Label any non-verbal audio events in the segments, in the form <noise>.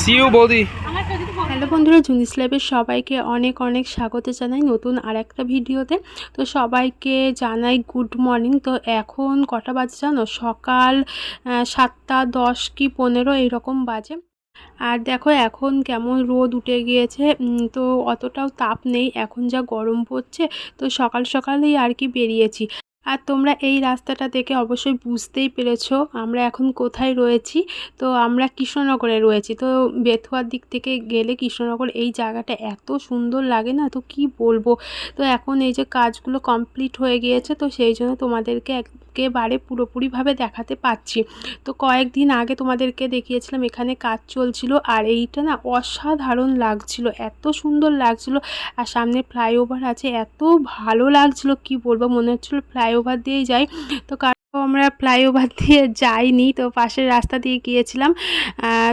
See you বৌদি। Hello বন্ধুরা জুনিস ল্যাবের সবাইকে অনেক অনেক স্বাগত জানাই নতুন আর একটা ভিডিওতে। তো সবাইকে জানাই গুড মর্নিং তো এখন কটা বাজে জানো? সকাল সাতটা দশ কি পনেরো এইরকম বাজে। আর দেখো এখন কেমন রোদ উঠে গিয়েছে। তো অতটাও তাপ নেই। এখন যা গরম পড়ছে তো সকাল সকালেই আর কি বেরিয়েছি। আর তোমরা এই রাস্তাটা দেখে অবশ্যই বুঝতেই পেরেছ আমরা এখন কোথায় রয়েছি। তো আমরা কৃষ্ণনগরে রয়েছি। তো বেথুয়ার দিক থেকে গেলে কৃষ্ণনগর এই জায়গাটা এত সুন্দর লাগে না? তো কি বলব? তো এখন এই যে কাজগুলো কমপ্লিট হয়ে গিয়েছে, তো সেই জন্য তোমাদেরকে একেবারে পুরোপুরিভাবে দেখাতে পাচ্ছি। তো কয়েকদিন আগে তোমাদেরকে দেখিয়েছিলাম এখানে কাজ চলছিল আর এইটা না অসাধারণ লাগছিল, এত সুন্দর লাগছিল আর সামনে ফ্লাইওভার আছে, এত ভালো লাগছিল, কি বলব, মনে হচ্ছিল ফ্লাইওভার দিয়েই যাই। তো আমরা ফ্লাইওভার দিয়ে যাইনি, তো পাশের রাস্তা দিয়ে গিয়েছিলাম।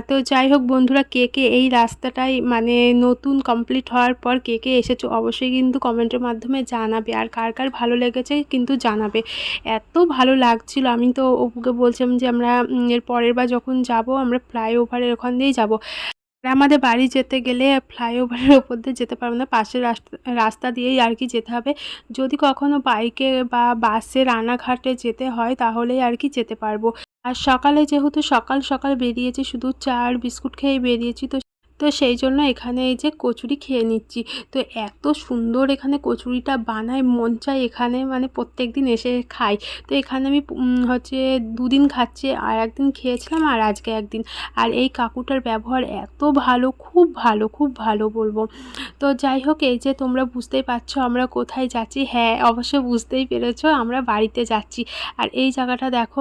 তো যাই হোক বন্ধুরা, কে কে এই রাস্তাটাই মানে নতুন কমপ্লিট হওয়ার পর কে কে এসেছ অবশ্যই কিন্তু কমেন্টের মাধ্যমে জানাবে। আর কার কার ভালো লেগেছে কিন্তু জানাবে। এত ভালো লাগছিল। আমি তো অপুকে বলছিলাম যে আমরা এর পরের বার যখন যাব, আমরা ফ্লাইওভারের ওখান দিয়েই যাব। আমাদের বাড়ি যেতে গেলে ফ্লাইওভারের <laughs> ওপর দিয়ে যেতে পারব না। পাশের রাস্তা রাস্তা দিয়েই আর কি যেতে হবে। যদি কখনো বাইকে বা বাসে রানাঘাটে যেতে হয়, তাহলেই আর কি যেতে পারব। আর সকালে যেহেতু সকাল সকাল বেরিয়েছি, শুধু চা আর বিস্কুট খেয়ে বেরিয়েছি, তো তো সেই জন্য এখানে এই যে কচুরি খেয়ে নিচ্ছি। তো এত সুন্দর এখানে কচুরিটা বানায়, মন চায় এখানে মানে প্রত্যেক দিন এসে খাই। তো এখানে আমি হচ্ছে দুদিন খাচ্ছি, আর একদিন খেয়েছিলাম আর আজকে একদিন। আর এই কাকুটার ব্যবহার এত ভালো, খুব ভালো খুব ভালো বলব। তো যাই হোক, এই যে তোমরা বুঝতেই পারছ আমরা কোথায় যাচ্ছি। হ্যাঁ অবশ্য বুঝতেই পেরেছ আমরা বাড়িতে যাচ্ছি। আর এই জায়গাটা দেখো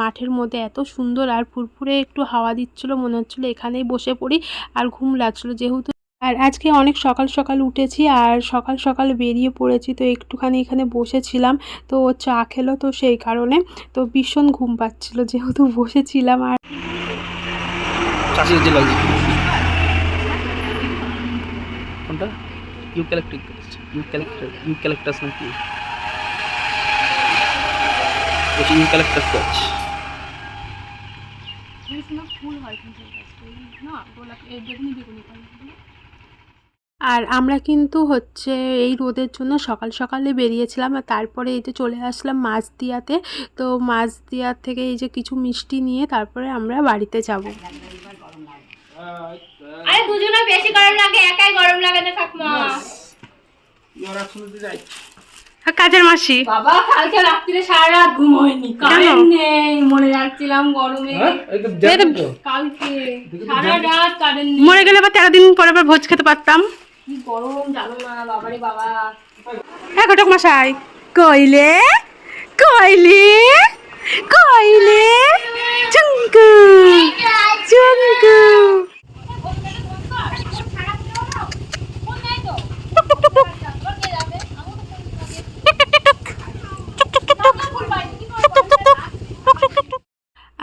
মাঠের মধ্যে এত সুন্দর আর ফুরফুরে একটু হাওয়া দিচ্ছিল, মনে হচ্ছিল এখানেই বসে পড়ি। আর ঘুম লাগছিল যেহেতু। আর আজকে অনেক সকাল সকাল উঠেছি আর সকাল সকাল বেরিয়ে পড়েছি, তো একটুখানি এখানে বসেছিলাম, তো চা খেলো তো সেই কারণে, তো ভীষণ ঘুম পাচ্ছিলো যেহেতু বসেছিলাম আর। চাষি যে লাগছে। কোনটা? ইউ ক্যালেক্টিক ইউ ক্যালেক্টার ইউ ক্যালেক্টাস নাকি বলছি ইউ ক্যালেক্টাস গাছ আর আমরা কিন্তু হচ্ছে এই রোদের জন্য সকাল সকালে বেরিয়েছিলাম আর তারপরে এই যে চলে আসলাম মাছদিয়াতে। তো মাছদিয়ার থেকে এই যে কিছু মিষ্টি নিয়ে তারপরে আমরা বাড়িতে যাব। আরে দুজনে বেশি গরম লাগে একাই গরম লাগে না ঠাকুমা। কাজের মাসি? বাবা কালকে রাত্রিরে সারা রাত ঘুম হয়নি। কারেন্ট নেই মনে রাখছিলাম গরমে। কালকে সারা রাত কারেন্ট নেই। মরে গেলে বা তেরো দিন পরে আবার ভোজ খেতে পারতাম। কি গরম জানো না বাবারে বাবা। হ্যাঁ ঘটক মশাই। কইলে কইলে কইলে চুঙ্কু চুঙ্কু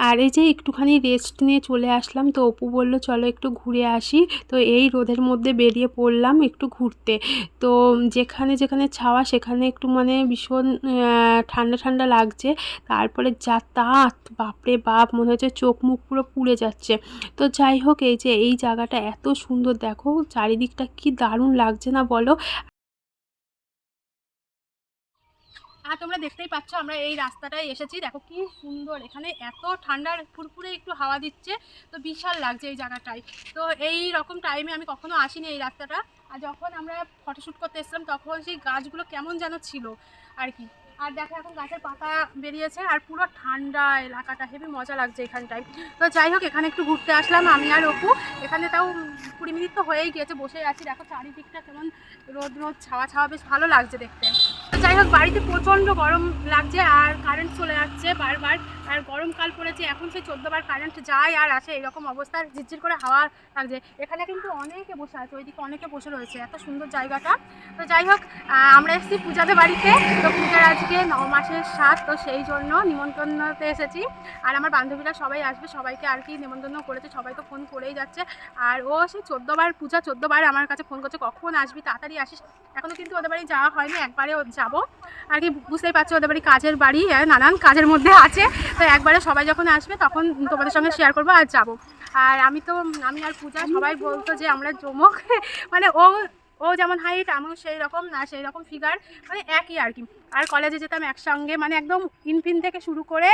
আর এই যে একটুখানি রেস্ট নিয়ে চলে আসলাম, তো অপু বলল, চলো একটু ঘুরে আসি। তো এই রোদের মধ্যে বেরিয়ে পড়লাম একটু ঘুরতে। তো যেখানে যেখানে ছাওয়া, সেখানে একটু মানে ভীষণ ঠান্ডা ঠান্ডা লাগছে। তারপরে যা তাঁত বাপরে বাপ, মনে হচ্ছে চোখ মুখ পুরো পুড়ে যাচ্ছে। তো যাই হোক, এই যে এই জায়গাটা এত সুন্দর, দেখো চারিদিকটা কি দারুণ লাগছে না বলো। আর তোমরা দেখতেই পাচ্ছ, আমরা এই রাস্তাটায় এসেছি। দেখো কি সুন্দর, এখানে এত ঠান্ডার, ফুরফুরে একটু হাওয়া দিচ্ছে। তো বিশাল লাগছে এই জায়গাটায়। তো এই রকম টাইমে আমি কখনো আসিনি এই রাস্তাটা। আর যখন আমরা ফটোশ্যুট করতে এসেছিলাম, তখন সেই গাছগুলো কেমন যেন ছিল আর কি। আর দেখো এখন গাছের পাতা বেরিয়েছে, আর পুরো ঠান্ডা এলাকাটা। হেবি মজা লাগছে এখানটায়। তো যাই হোক, এখানে একটু ঘুরতে আসলাম আমি আর অপু। এখানে তাও কুড়ি মিনিট তো হয়েই গিয়েছে, বসে আছি। দেখো চারিদিকটা কেমন রোদ রোদ ছাওয়া ছাওয়া বেশ ভালো লাগছে দেখতে। যাই হোক, বাড়িতে প্রচণ্ড গরম লাগছে আর কারেন্ট চলে যাচ্ছে বারবার। আর গরমকাল পড়েছে, এখন সেই চোদ্দবার কারেন্ট যায় আর আসে, এরকম অবস্থা। ঝিরঝির করে হাওয়া লাগছে। এখানে কিন্তু অনেকে বসে আছে, ওইদিকে অনেকে বসে রয়েছে, এত সুন্দর জায়গাটা। তো যাই হোক আমরা এসেছি পূজাতে বাড়িতে। তো পূজার আজকে ন মাসের সাত তো সেই জন্য নিমন্ত্রণতে এসেছি। আর আমার বান্ধবীরা সবাই আসবে, সবাইকে আর কি নিমন্ত্রণ করেছে, সবাই তো ফোন করেই যাচ্ছে। আর ও সেই চোদ্দোবার, পূজা চোদ্দোবার আমার কাছে ফোন করছে, কখন আসবি? তাড়াতাড়ি আসিস। এখনও কিন্তু ওদের বাড়ি যাওয়া হয়নি, একবারে যাব। আর কি বুঝতেই পারছ ওদের বাড়ি কাজের বাড়ি আহ, নানান কাজের মধ্যে আছে। তো একবারে সবাই যখন আসবে তখন তোমাদের সঙ্গে শেয়ার করব আর যাব। আর আমি তো আমি আর পূজা সবাই বলতো যে আমরা জমক <laughs> মানে ও ও যেমন হাইট আমিও সেই রকম না সেই রকম ফিগার মানে একই আর কি। আর কলেজে যেতাম একসঙ্গে মানে একদম ইনফিন থেকে শুরু করে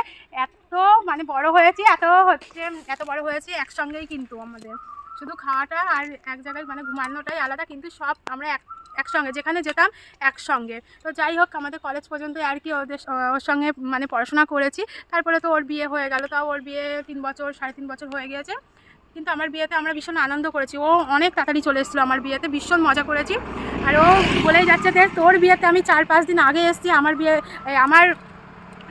এত মানে বড় হয়েছি এত হচ্ছে এত বড় হয়েছি একসঙ্গেই কিন্তু আমাদের। শুধু খাওয়াটা আর এক জায়গায় মানে ঘুমানোটাই আলাদা কিন্তু সব আমরা এক একসঙ্গে, যেখানে যেতাম একসঙ্গে। তো যাই হোক, আমাদের কলেজ পর্যন্ত আর কি ওদের ওর সঙ্গে মানে পড়াশোনা করেছি। তারপরে তো ওর বিয়ে হয়ে গেল, তাও ওর বিয়ে তিন বছর, সাড়ে তিন বছর হয়ে গিয়েছে। কিন্তু আমার বিয়েতে আমরা ভীষণ আনন্দ করেছি। ও অনেক তাড়াতাড়ি চলে এসেছিল আমার বিয়েতে, ভীষণ মজা করেছি। আর ও বলেই যাচ্ছে যে তোর বিয়েতে আমি চার পাঁচ দিন আগে এসেছি, আমার বিয়ে আমার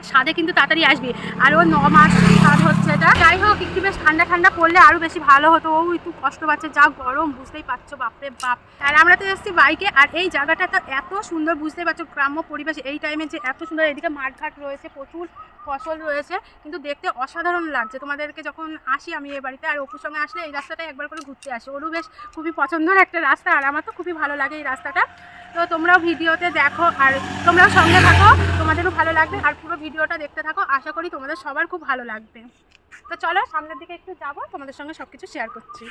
স্বাদে কিন্তু তাড়াতাড়ি আসবি। আর ও ন মাস স্বাদ হচ্ছে এটা। যাই হোক, একটু বেশ ঠান্ডা ঠান্ডা পড়লে আরও বেশি ভালো হতো। ও একটু কষ্ট পাচ্ছে, যা গরম, বুঝতেই পারছ, বাপরে বাপ। আর আমরা তো এসেছি বাইকে, আর এই জায়গাটা তো এত সুন্দর, বুঝতেই পারছ, গ্রাম্য পরিবেশ। এই টাইমে যে এত সুন্দর, এদিকে মাঠঘাট রয়েছে, প্রচুর ফসল রয়েছে, কিন্তু দেখতে অসাধারণ লাগছে। তোমাদেরকে যখন আসি আমি এ বাড়িতে, আর অপুর সঙ্গে আসলে এই রাস্তাটাই একবার করে ঘুরতে আসি। ওরও বেশ খুবই পছন্দের একটা রাস্তা, আর আমার তো খুবই ভালো লাগে এই রাস্তাটা। তো তোমরাও ভিডিওতে দেখো, আর তোমরাও সঙ্গে থাকো, তোমাদেরও ভালো লাগবে, আর পুরো ভিডিওটা দেখতে থাকো। আশা করি তোমাদের সবার খুব ভালো লাগবে। তো চলো সামনের দিকে একটু যাব তোমাদের সঙ্গে সব কিছু শেয়ার করছি।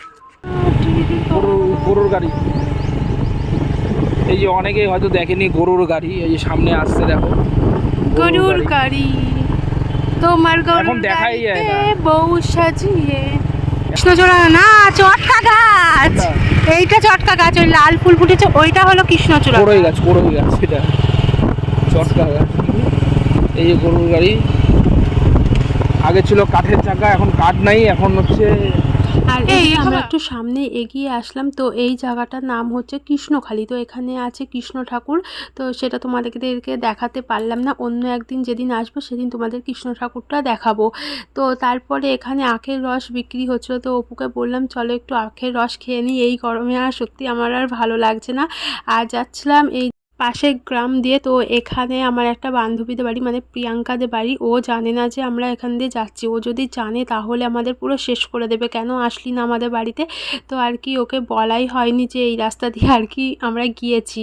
গরুর গরুর গাড়ি। এই যে অনেকে হয়তো দেখেনি গরুর গাড়ি এই যে সামনে আসছে দেখো। গরুর গাড়ি। তোমার গরুর দেখাই গাড়িতে। বউ সাজিয়ে কৃষ্ণচূড়া না চটকা গাছ। এইটা চটকা গাছ ওই লাল ফুল ফুটেছে ওইটা হলো কৃষ্ণচূড়া গাছ। গাছ এটা। চটকা গাছ। এই যে গরুর গাড়ি। আগে ছিল কাঠের চাকা এখন কাঠ নাই এখন হচ্ছে আর আমরা একটু সামনে এগিয়ে আসলাম তো এই জায়গাটার নাম হচ্ছে কৃষ্ণখালী। তো এখানে আছে কৃষ্ণ ঠাকুর তো সেটা তোমাদেরকে দেখাতে পারলাম না। অন্য একদিন যেদিন আসব সেদিন তোমাদের কৃষ্ণ ঠাকুরটা দেখাবো। তো তারপরে এখানে আখের রস বিক্রি হচ্ছিল তো অপুকে বললাম চলো একটু আখের রস খেয়ে নিই এই গরমে আর সত্যি আমার আর ভালো লাগছে না। আর যাচ্ছিলাম এই পাশের গ্রাম দিয়ে, তো এখানে আমার একটা বান্ধবীদের বাড়ি মানে প্রিয়াঙ্কাদের বাড়ি। ও জানে না যে আমরা এখান দিয়ে যাচ্ছি। ও যদি জানে, তাহলে আমাদের পুরো শেষ করে দেবে। কেন আসলি না আমাদের বাড়িতে? তো আর কি ওকে বলাই হয়নি যে এই রাস্তা দিয়ে আর কি আমরা গিয়েছি।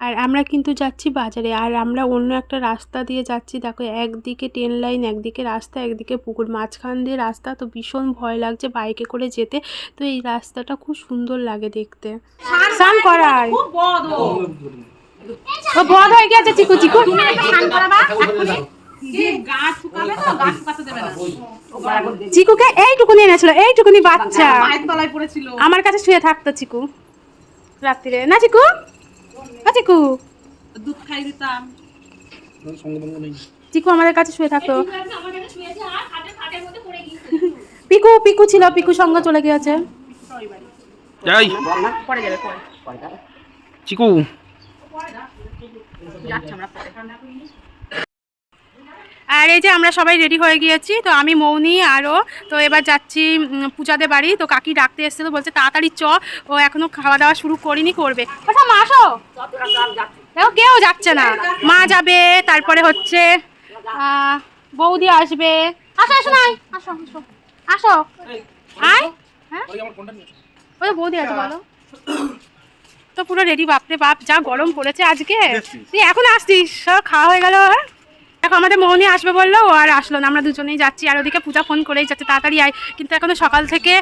আর আমরা কিন্তু যাচ্ছি বাজারে। আর আমরা অন্য একটা রাস্তা দিয়ে যাচ্ছি। দেখো, একদিকে ট্রেন লাইন, একদিকে রাস্তা, একদিকে পুকুর। মাঝখান দিয়ে রাস্তা, তো ভীষণ ভয় লাগছে বাইকে করে যেতে। তো এই রাস্তাটা খুব সুন্দর লাগে দেখতে। স্নান ও বধ হয়ে গেছে চিকু চিকু। চিকুকে এইটুকুনি এনেছিল এইটুকুনি বাচ্চা। আমার কাছে শুয়ে থাকতো চিকু। রাত্রিরে। না চিকু? ও চিকু? দুধ খাই দিতাম। চিকু আমাদের কাছে শুয়ে থাকতো। আমার কাছে শুয়েছে আর খাটের খাটের মধ্যে পড়ে গিয়েছে। পিকু পিকু ছিল পিকু সঙ্গ চলে গিয়েছে। চিকু যাচ্ছে আমরা পরে। আর এই যে আমরা সবাই রেডি হয়ে গিয়েছি তো আমি মৌনি আরও তো এবার যাচ্ছি পূজাদের বাড়ি। তো কাকি ডাকতে এসেছিল বলছে তাড়াতাড়ি চ ও এখনও খাওয়া দাওয়া শুরু করিনি করবে। আচ্ছা মা আসো। দেখো কেউ যাচ্ছে না। মা যাবে তারপরে হচ্ছে বৌদি আসবে। আসো আসো না আসো আসো আসো। আয়। হ্যাঁ? ওই বৌদি আছে বলো। তো পুরো রেডি বাপরে বাপ যা গরম পড়েছে আজকে। তুই এখন আসছিস? সব খাওয়া হয়ে গেল হ্যাঁ? দেখো আমাদের মোহনী আসবে বলল ও আর আসলো না আমরা দুজনেই যাচ্ছি আর ওদিকে পূজা ফোন করেই যাচ্ছে তাড়াতাড়ি আয়। কিন্তু এখনও সকাল থেকে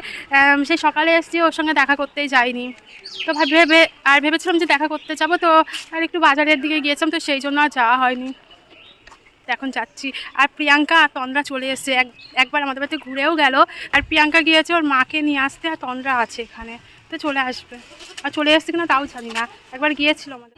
সেই সকালে এসেছি ওর সঙ্গে দেখা করতেই যাইনি। তো ভাব- ভেবে আর ভেবেছিলাম যে দেখা করতে যাব তো আর একটু বাজারের দিকে গিয়েছিলাম তো সেই জন্য আর যাওয়া হয়নি। তো এখন যাচ্ছি। আর প্রিয়াঙ্কা আর তন্দ্রা চলে এসেছে এক একবার আমাদের বাড়িতে ঘুরেও গেল। আর প্রিয়াঙ্কা গিয়েছে ওর মাকে নিয়ে আসতে আর তন্দ্রা আছে এখানে। তো চলে আসবে। আর চলে আসছে কিনা তাও জানি না। একবার গিয়েছিল আমাদের।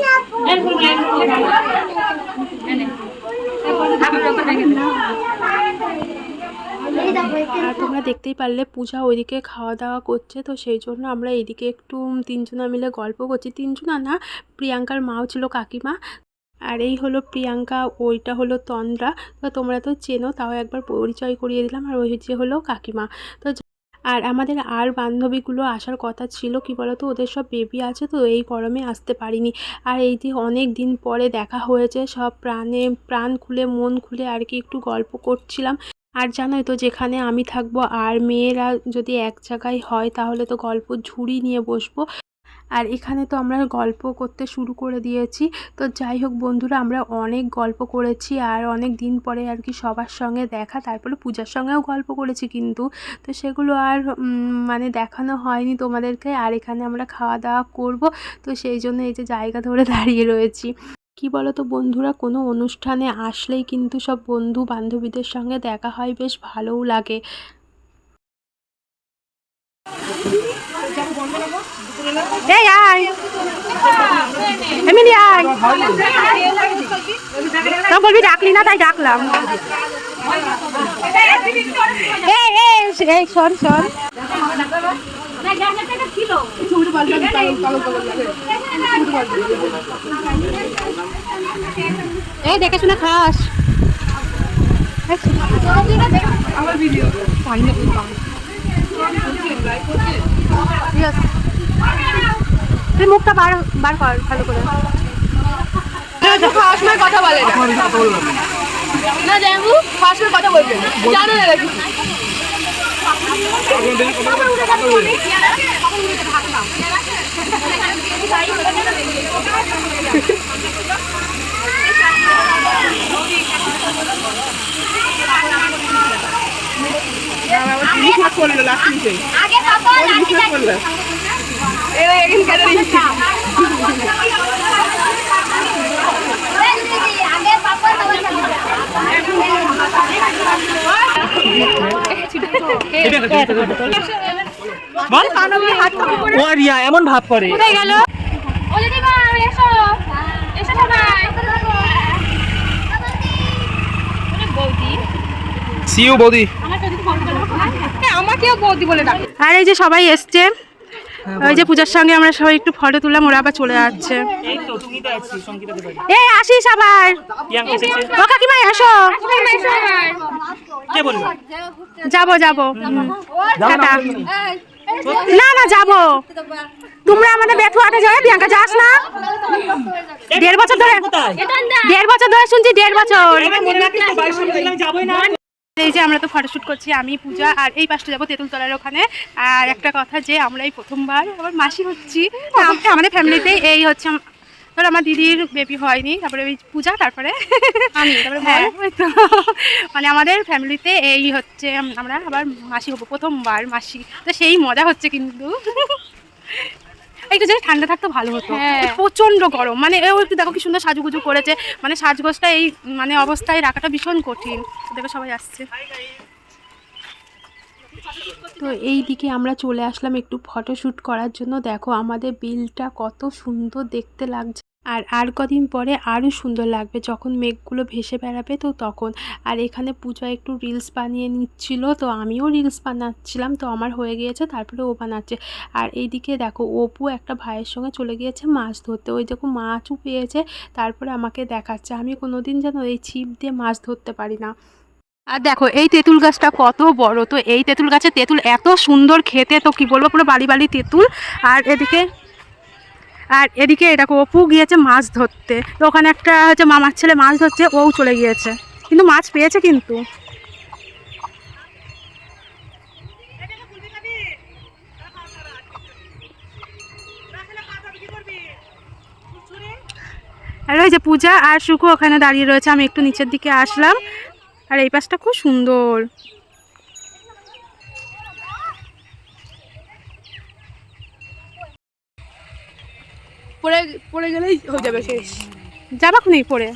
আর তোমরা দেখতেই পারলে পূজা ওইদিকে খাওয়া দাওয়া করছে, তো সেই জন্য আমরা এইদিকে একটু তিনজনা মিলে গল্প করছি। তিনজনা না, প্রিয়াঙ্কার মাও ছিল কাকিমা, আর এই হলো প্রিয়াঙ্কা, ওইটা হলো তন্দ্রা। তো তোমরা তো চেনো, তাও একবার পরিচয় করিয়ে দিলাম। আর ওই হচ্ছে হলো কাকিমা। তো যা- আর আমাদের আর বান্ধবীগুলো আসার কথা ছিল, কি বলতো? ওদের সব বেবি আছে তো, এই গরমে আসতে পারিনি। আর এই যে অনেক দিন পরে দেখা হয়েছে, সব প্রাণে, প্রাণ খুলে, মন খুলে আর কি একটু গল্প করছিলাম। আর জানোই তো, যেখানে আমি থাকব আর মেয়েরা যদি এক জায়গায় হয়, তাহলে তো গল্প ঝুড়ি নিয়ে বসবো। আর এখানে তো আমরা গল্প করতে শুরু করে দিয়েছি। তো যাই হোক বন্ধুরা, আমরা অনেক গল্প করেছি আর অনেক দিন পরে আর কি সবার সঙ্গে দেখা, তারপরে পূজার সঙ্গেও গল্প করেছি কিন্তু। তো সেগুলো আর মানে দেখানো হয়নি তোমাদেরকে। আর এখানে আমরা খাওয়া দাওয়া করব। তো সেই জন্য এই যে জায়গা ধরে দাঁড়িয়ে রয়েছি। কি বলো তো বন্ধুরা, কোনো অনুষ্ঠানে আসলেই কিন্তু সব বন্ধু বান্ধবীদের সঙ্গে দেখা হয়, বেশ ভালোও লাগে। এই আয়। এমনি আয়। তো বলবি ডাকলি না তাই ডাকলাম। এই এই শোন শোন। এই দেখে শুনে খাস। ঠিক আছে। তুই মুখটা বার বার কর ভালো করে। খাওয়ার সময় কথা বলে না। না জানবু খাওয়ার সময় কথা বলবে জানো না নাকি <laughs> <laughs> বিশ্বাস করল লাস্ট মিনিটে বিশ্বাস করল এমন ভাব করে। কোথায় গেল? এসো। এসো সবাই। বৌদি সিউ বৌদি। আমাকেও বৌদি বলে ডাকে। আর এই যে সবাই এসছে ওই যে পূজার সঙ্গে আমরা সবাই একটু ফটো তুললাম ওরা আবার চলে যাচ্ছে এই আসিস আবার। ও কাকিমা এসো। যাব যাব। না না যাব। তোমরা আমাদের বেথুয়াতে যাবে প্রিয়াঙ্কা যাস না। দেড় বছর ধরে দেড় বছর ধরে শুনছি দেড় বছর। এই যে আমরা তো ফটোশ্যুট করছি আমি পূজা আর এই পাশটা যাব তেঁতুলতলার ওখানে। আর একটা কথা যে আমরা এই প্রথমবার আমার মাসি হচ্ছি। আম- আমাদের ফ্যামিলিতে এই হচ্ছে ধর আমার দিদির বেবি হয়নি তারপরে ওই পূজা তারপরে আমি তারপরে হ্যাঁ। তো। মানে আমাদের ফ্যামিলিতে এই হচ্ছে আমরা আবার মাসি হব প্রথমবার মাসি। তো সেই মজা হচ্ছে কিন্তু। একটু যদি ঠান্ডা থাকতে ভালো হতো। প্রচণ্ড গরম। মানে ও একটু দেখো কি সুন্দর সাজুগুজু করেছে। মানে সাজগোজটা এই মানে অবস্থায় রাখাটা ভীষণ কঠিন। দেখো সবাই আসছে। তো এই দিকে আমরা চলে আসলাম একটু ফটোশ্যুট করার জন্য। দেখো আমাদের বিলটা কত সুন্দর দেখতে লাগছে। আর আর কদিন পরে আরও সুন্দর লাগবে। যখন মেঘগুলো ভেসে বেড়াবে তো তখন। আর এখানে পূজা একটু রিলস বানিয়ে নিচ্ছিল, তো আমিও রিলস বানাচ্ছিলাম, তো আমার হয়ে গিয়েছে, তারপরে ও বানাচ্ছে। আর এইদিকে দেখো, অপু একটা ভাইয়ের সঙ্গে চলে গিয়েছে মাছ ধরতে। ওই দেখো মাছও পেয়েছে, তারপরে আমাকে দেখাচ্ছে। আমি কোনোদিন যেন এই ছিপ দিয়ে মাছ ধরতে পারি না। আর দেখো, এই তেঁতুল গাছটা কত বড়। তো এই তেঁতুল গাছে তেঁতুল এত সুন্দর খেতে, তো কি বলব, পুরো বাড়ি বালি তেঁতুল। আর এদিকে আর এদিকে দেখো, অপু গিয়েছে মাছ ধরতে। তো ওখানে একটা হচ্ছে মামার ছেলে মাছ ধরছে, ও চলে গিয়েছে। কিন্তু মাছ পেয়েছে কিন্তু। আর ওই যে পূজা আর সুখু ওখানে দাঁড়িয়ে রয়েছে, আমি একটু নিচের দিকে আসলাম। আর এই পাশটা খুব সুন্দর। পড়ে পড়ে গেলেই হয়ে যাবে শেষ। যাবা খুনি পড়ে।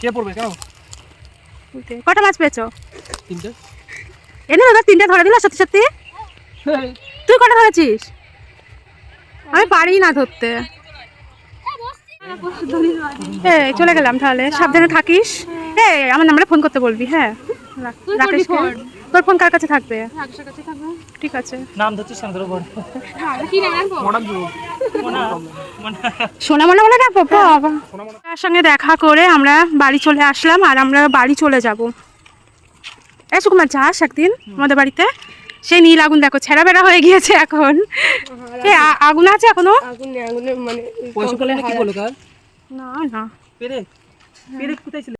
কে পড়বে কেন? কটা মাছ পেয়েছ? তিনটে। এনে দাদা তিনটে ধরে দিল সত্যি সত্যি? তুই কটা ধরেছিস? আমি পারি না ধরতে। এই চলে গেলাম তাহলে। সাবধানে থাকিস। এই আমার নাম্বারে ফোন করতে বলবি হ্যাঁ? রাখ- রাকেশ তোর ফোন কার কাছে থাকবে? ঠিক আছে। নাম ধরছিস না ধরো বড় মডার্ন যুগ মোনা মোনা সোনা মনে বলে ডাকবো বাবা। তার সঙ্গে দেখা করে আমরা বাড়ি চলে আসলাম আর আমরা বাড়ি চলে যাব। এ সুকুমার যাস একদিন আমাদের বাড়িতে। সেই নীল আগুন দেখো ছেঁড়া বেড়া হয়ে গিয়েছে এখন। এ আগুন আছে এখনও? আগুন আগুনে মানে না না। পেরে পেরে কোথায় ছিল?